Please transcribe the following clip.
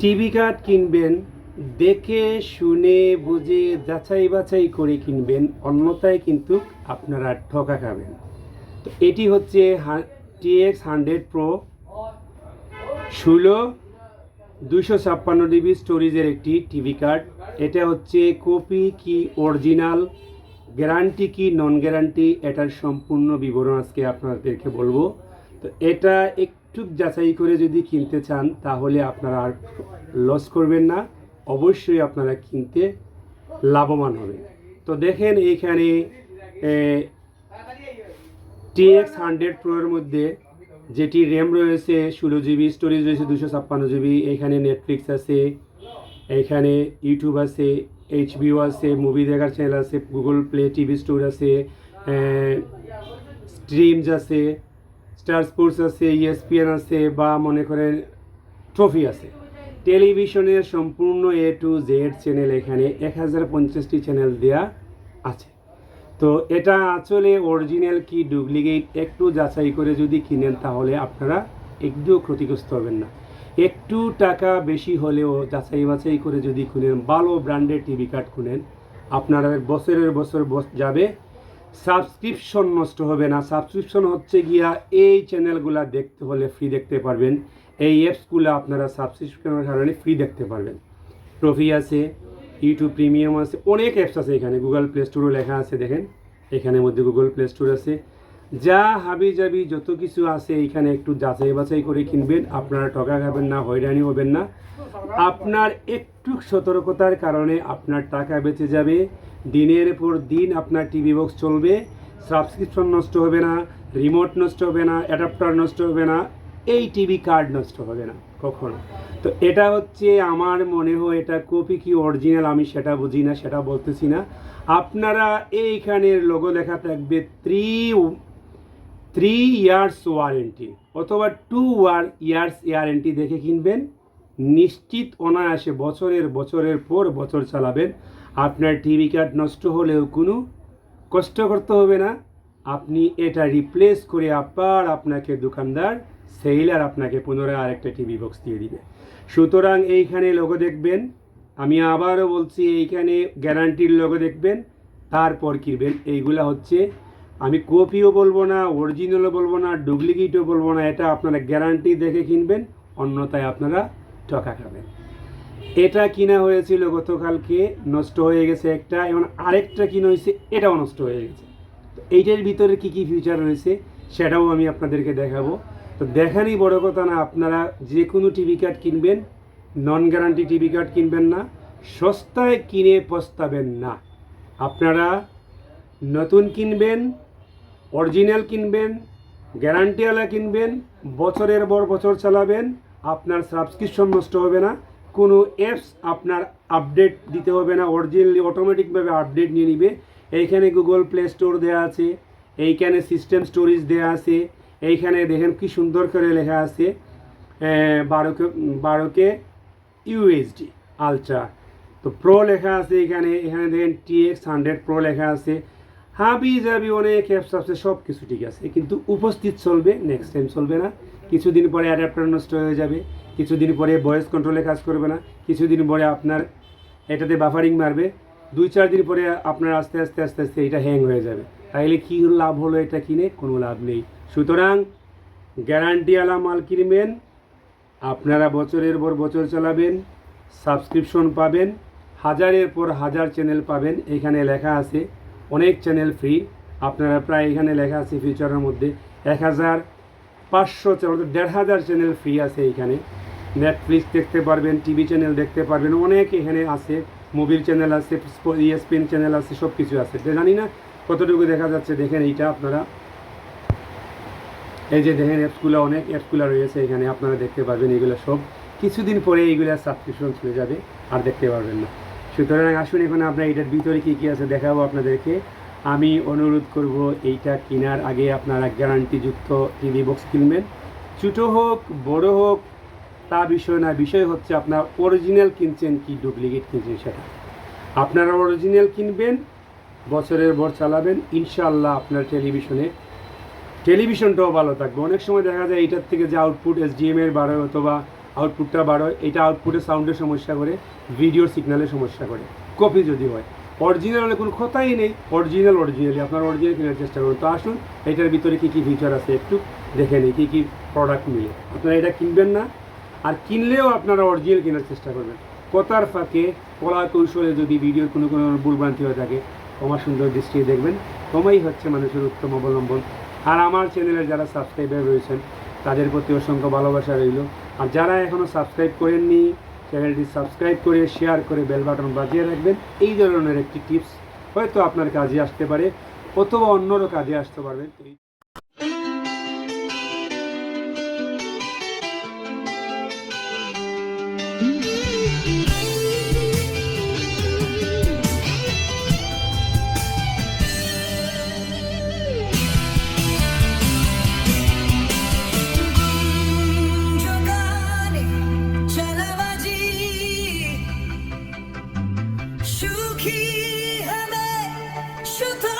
TV card কিনবেন, দেখে, শুনে, বুঝে, যাচাই বাছাই করে কিনবেন, অন্যথায় কিন্তু আপনারা ঠকা খাবেন। তো এটি হচ্ছে টিএক্স হান্ড্রেড প্রো, ষোলো দুশো ছাপ্পান্ন ডিবি স্টোরেজের একটি টিভি কার্ড। এটা হচ্ছে কপি কি অরিজিনাল, গ্যারান্টি কি নন গ্যারান্টি এটার সম্পূর্ণ বিবরণ আজকে আপনাদেরকে বলব। তো এটা একটু যাচাই করে যদি কিনতে চান, তাহলে আপনারা আর লস করবেন না। অবশ্যই আপনারা কিনতে লাভবান হবেন। তো দেখেন এইখানে টিএক্স হান্ড্রেড প্রোর মধ্যে যেটি র্যাম রয়েছে, ষোলো জিবি স্টোরেজ রয়েছে, দুশো ছাপ্পান্ন জিবি এখানে নেটফ্লিক্স আছে এখানে ইউটিউব আছে এইচবিও আছে মুভি দেখার চ্যানেল আছে গুগল প্লে টিভি স্টোর আছে স্ট্রিমস আছে। স্টার স্পোর্টস আছে E ইএসপিএন আছে, বা মনে করেন ট্রফি আছে। টেলিভিশনের সম্পূর্ণ এ টু জেড চ্যানেল এখানে এক হাজার পঞ্চাশটি চ্যানেল দেওয়া আছে। তো এটা আসলে অরিজিনাল কি ডুপ্লিকেট একটু যাচাই করে যদি কিনেন তাহলে আপনারা একটুও ক্ষতিগ্রস্ত হবেন না। একটু টাকা বেশি হলেও যাচাই বাছাই করে যদি খুলেন ভালো ব্র্যান্ডের টিভি কার্ড খুলেন আপনারা বছরের বছর যাবে সাবস্ক্রিপশন নষ্ট হবে না। সাবস্ক্রিপশন হচ্ছে গিয়া এই চ্যানেলগুলো দেখতে হলে ফ্রি দেখতে পারবেন। এই অ্যাপসগুলো আপনারা সাবস্ক্রিপশনের কারণে ফ্রি দেখতে পারবেন। ট্রফি আছে ইউটিউব প্রিমিয়াম আছে, অনেক অ্যাপস আছে এখানে। গুগল প্লে স্টোরও লেখা আছে, দেখেন। এখানের মধ্যে গুগল প্লে স্টোর আছে। যা হাবি জাবি যত কিছু আছে এইখানে একটু যাচাই বাছাই করে কিনবেন। আপনারা টকা খাবেন না, হয়রানি হবেন না। আপনার একটু সতর্কতার কারণে আপনার টাকা বেঁচে যাবে। দিনের পর দিন আপনার টিভি বক্স চলবে, সাবস্ক্রিপশন নষ্ট হবে না, রিমোট নষ্ট হবে না, অ্যাডাপ্টার নষ্ট হবে না, এই টিভি কার্ড নষ্ট হবে না, কখনো। তো এটা হচ্ছে আমার মনে হয় এটা কপি কি অরিজিনাল আমি সেটা বুঝি না, সেটা বলতেছি না। আপনারা এইখানের লোগো লেখা থাকবে থ্রি থ্রি ইয়ার্স ওয়ারেন্টি অথবা টু ওয়ার ইয়ার্স ওয়ারেন্টি দেখে কিনবেন। নিশ্চিত অনায়াসে বছরের বছরের পর বছর চালাবেন। আপনার টিভি কার্ড নষ্ট হলেও কোনো কষ্ট করতে হবে না। আপনি এটা রিপ্লেস করে আবার আপনাকে দোকানদার সেইলার আপনাকে পুনরায় আরেকটা টিভি বক্স দিয়ে দিবে। সুতরাং এইখানে লোগো দেখবেন। আমি আবারও বলছি, এইখানে গ্যারান্টির লোগো দেখবেন। তারপর কিনবেন। এইগুলা হচ্ছে, আমি কপিও বলব না অরিজিনালও বলব না ডুপ্লিকেটও বলব না, এটা আপনারা গ্যারান্টি দেখে কিনবেন। অন্যথায় আপনারা টাকা খাবেন এটা কিনা হয়েছিল গতকালকে, নষ্ট হয়ে গেছে একটা, এবং আরেকটা কিনা হয়েছে, এটাও নষ্ট হয়ে গেছে। তো এইটার ভিতরে কি কি ফিউচার রয়েছে, সেটাও আমি আপনাদেরকে দেখাবো। তো দেখারই বড় কথা না, আপনারা যে কোনো টিভি কার্ড কিনবেন নন গ্যারান্টি টিভি কার্ড কিনবেন না, সস্তায় কিনে পস্তাবেন না। আপনারা নতুন কিনবেন অরিজিনাল কিনবেন গ্যারান্টিওয়ালা কিনবেন, বছরের পর বছর চালাবেন আপনার সাবস্ক্রিপশন নষ্ট হবে না। কোনো অ্যাপস আপনার আপডেট দিতে হবে না। অরিজিনালি অটোমেটিকভাবে আপডেট নিয়ে নিবে। এইখানে গুগল প্লে স্টোর দেওয়া আছে। এইখানে সিস্টেম স্টোরেজ দেওয়া আছে। এইখানে দেখেন কি সুন্দর করে লেখা আছে। বারোকে বারোকে ইউএসডি আলট্রা তো প্রো লেখা আছে এখানে। এখানে দেখেন টিএক্স হান্ড্রেড প্রো লেখা আছে। হাবি জাবি অনেক অ্যাপস আছে সব কিছু ঠিক আছে, কিন্তু উপস্থিত চলবে নেক্সট টাইম চলবে না। কিছুদিন পরে অ্যাডাপ্টার নষ্ট হয়ে যাবে, কিছুদিন পরে ভয়েস কন্ট্রোলে কাজ করবে না, কিছুদিন পরে আপনার এটাতে বাফারিং মারবে, দুই চার দিন পরে আপনার আস্তে আস্তে আস্তে আস্তে এটা হ্যাং হয়ে যাবে। তাইলে কী লাভ হলো এটা কিনে? কোনো লাভ নেই। সুতরাং গ্যারান্টিওয়ালা মাল কিনবেন, আপনারা বছরের পর বছর চালাবেন সাবস্ক্রিপশন পাবেন, হাজারের পর হাজার চ্যানেল পাবেন, এখানে লেখা আছে অনেক চ্যানেল ফ্রি আপনারা প্রায় এখানে লেখা আছে ফিউচারের মধ্যে। এক হাজার পাঁচশো চ্যানেল দেড় হাজার চ্যানেল ফ্রি আছে এখানে। নেটফ্লিক্স দেখতে পারবেন টিভি চ্যানেল দেখতে পারবেন। অনেক এখানে আছে। মুভির চ্যানেল আছে E ইএসপিএন চ্যানেল আছে সব কিছু আছে জানি না কতটুকু দেখা যাচ্ছে, দেখেন এইটা আপনারা। এই যে দেখেন অ্যাপসগুলো অনেক অ্যাপসগুলো রয়েছে এখানে। আপনারা দেখতে পারবেন এগুলো সব। কিছুদিন পরে এইগুলো সাবস্ক্রিপশন চলে যাবে, আর দেখতে পারবেন না। সুতরাং আসুন এখন আপনার এটার ভিতরে কী কী আছে দেখাবো আপনাদেরকে। আমি অনুরোধ করব এইটা কেনার আগে আপনারা গ্যারান্টিযুক্ত টিভি বক্স কিনবেন। ছোটো হোক, বড় হোক, তা বিষয় না, বিষয় হচ্ছে আপনার অরিজিনাল কিনছেন কি ডুপ্লিকেট কিনছেন সেটা। আপনারা অরিজিনাল কিনবেন, বছরের বর চালাবেন ইনশাল্লাহ আপনার টেলিভিশনে, টেলিভিশনটাও ভালো থাকবে। অনেক সময় দেখা যায় এটার থেকে যে আউটপুট এসডিএম এর বাড়ে অথবা আউটপুটটা বাড়ো এটা আউটপুটের সাউন্ডের সমস্যা করে ভিডিওর সিগন্যালের সমস্যা করে। কপি যদি হয় অরিজিনাল কোনো কথাই নেই অরিজিনাল অরিজিনালি আপনার অরিজিনাল কেনার চেষ্টা করুন। তো আসুন, এটার ভিতরে কী কী ফিচার আছে একটু দেখে নিই, কী কী প্রোডাক্ট মিলে। আপনারা এটা কিনবেন না, আর কিনলেও আপনারা অরিজিনাল কেনার চেষ্টা করবেন। কথার ফাঁকে, কলা কৌশলে যদি ভিডিওর কোনো কোনো ভুলভ্রান্তি হয়ে থাকে, ক্ষমা সুন্দর দৃষ্টি দেখবেন। ক্ষমাই হচ্ছে মানুষের উত্তম অবলম্বন। আর আমার চ্যানেলের যারা সাবস্ক্রাইবার রয়েছেন তাদের প্রতি অসংখ্য ভালোবাসা রইল। আর যারা এখনও সাবস্ক্রাইব করেননি চ্যানেলটি সাবস্ক্রাইব করে শেয়ার করে বেল বাটন বাজিয়ে রাখবেন। এই ধরনের একটি টিপস হয়তো আপনার কাজে আসতে পারে, অথবা অন্যরও কাজে আসতে পারবেন সুখী হবে শুধু